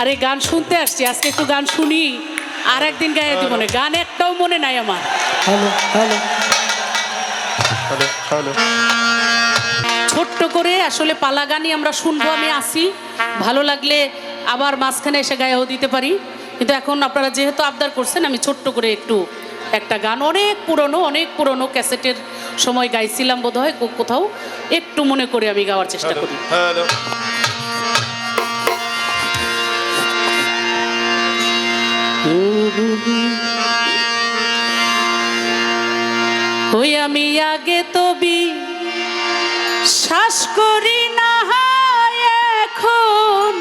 আরে গান শুনতে আসছি আজকে একটু গান শুনি। আর একদিন গায়ে দিব না গান একটাও মনে নাই আমার। Hello hello. Hello hello. ছোট্ট করে আসলে পালা গানই আমরা শুনব আমি আসি ভালো লাগলে আবার মাঝখানে এসে গায়েও দিতে পারি। কিন্তু এখন আপনারা যেহেতু আবদার করছেন আমি ছোট্ট করে একটু একটা গান অনেক পুরনো অনেক পুরনো ক্যাসেটের সময় গাইছিলাম বোধ হয় কোথাও একটু মনে করে আমি গাওয়ার চেষ্টা করি। ওই আমি আগে তবি শ্বাস করি না এখন।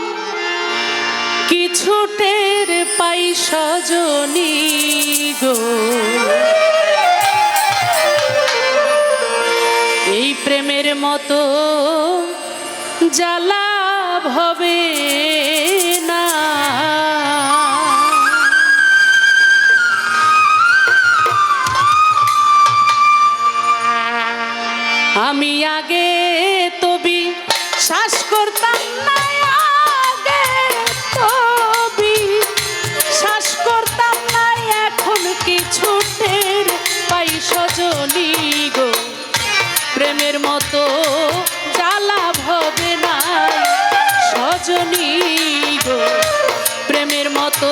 কিছু টের পাই সজনী গো। এই প্রেমের মতো জ্বালা হবে সজনী গো প্রেমের মতো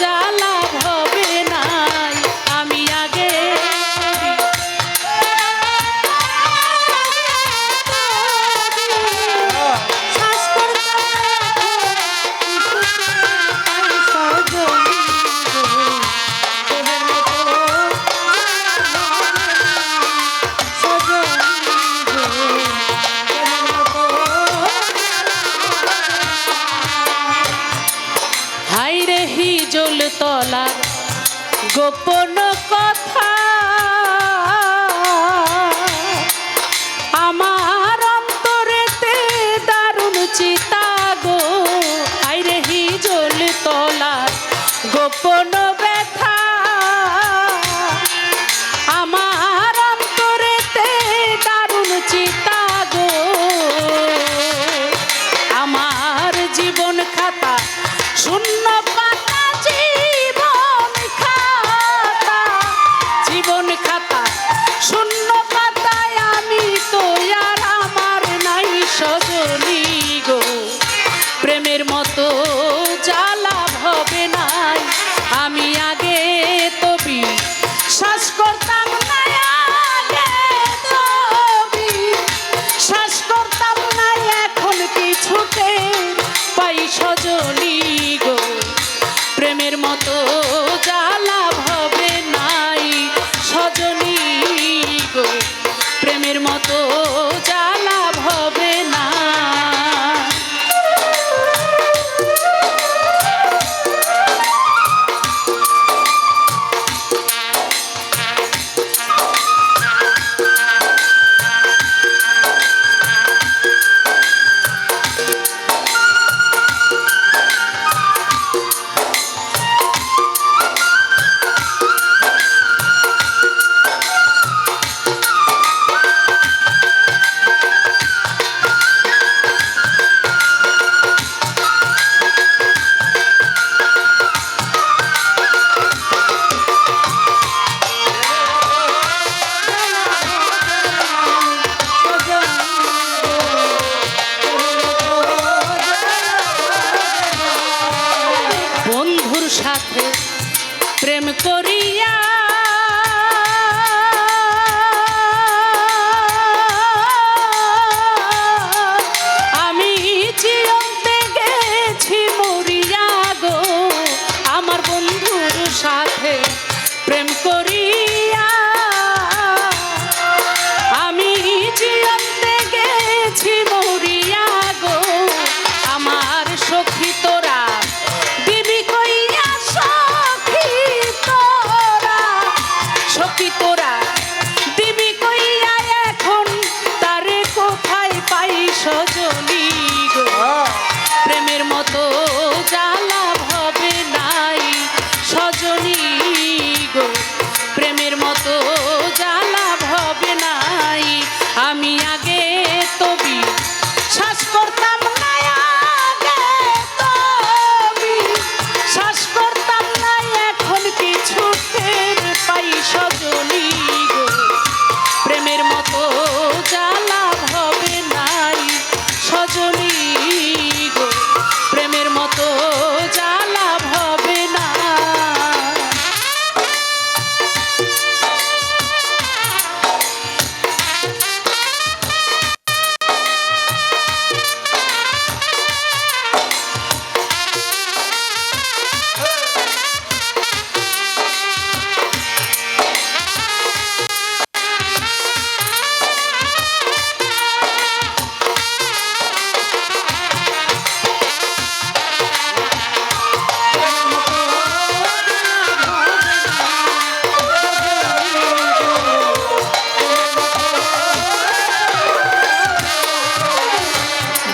জ্বালা হাইরে হিজল তলার গোপন কথা। আমার অন্তরেতে দারুণ চিতা গো। হাইরে হিজল তলার গোপন ব্যথা। আমার অন্তরেতে দারুণ চিতা গো। আমার জীবন খাতা শূন্য mejor Showtime.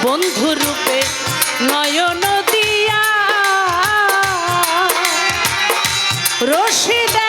বন্ধু রূপে নয়ন দিয়া রশিদা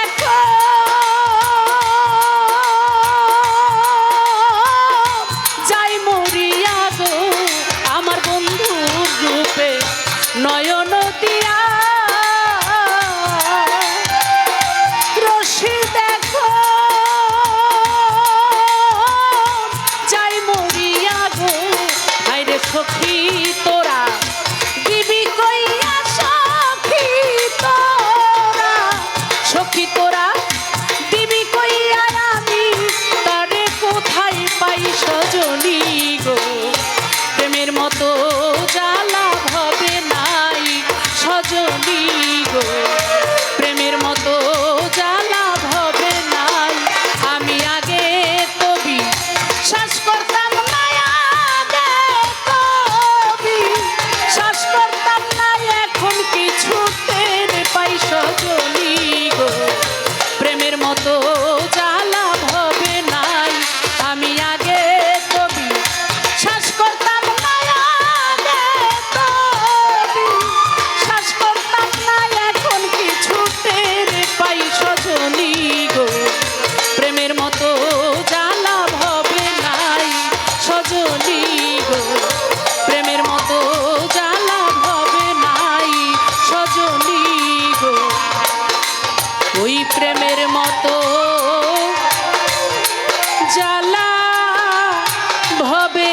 let's go. ভবে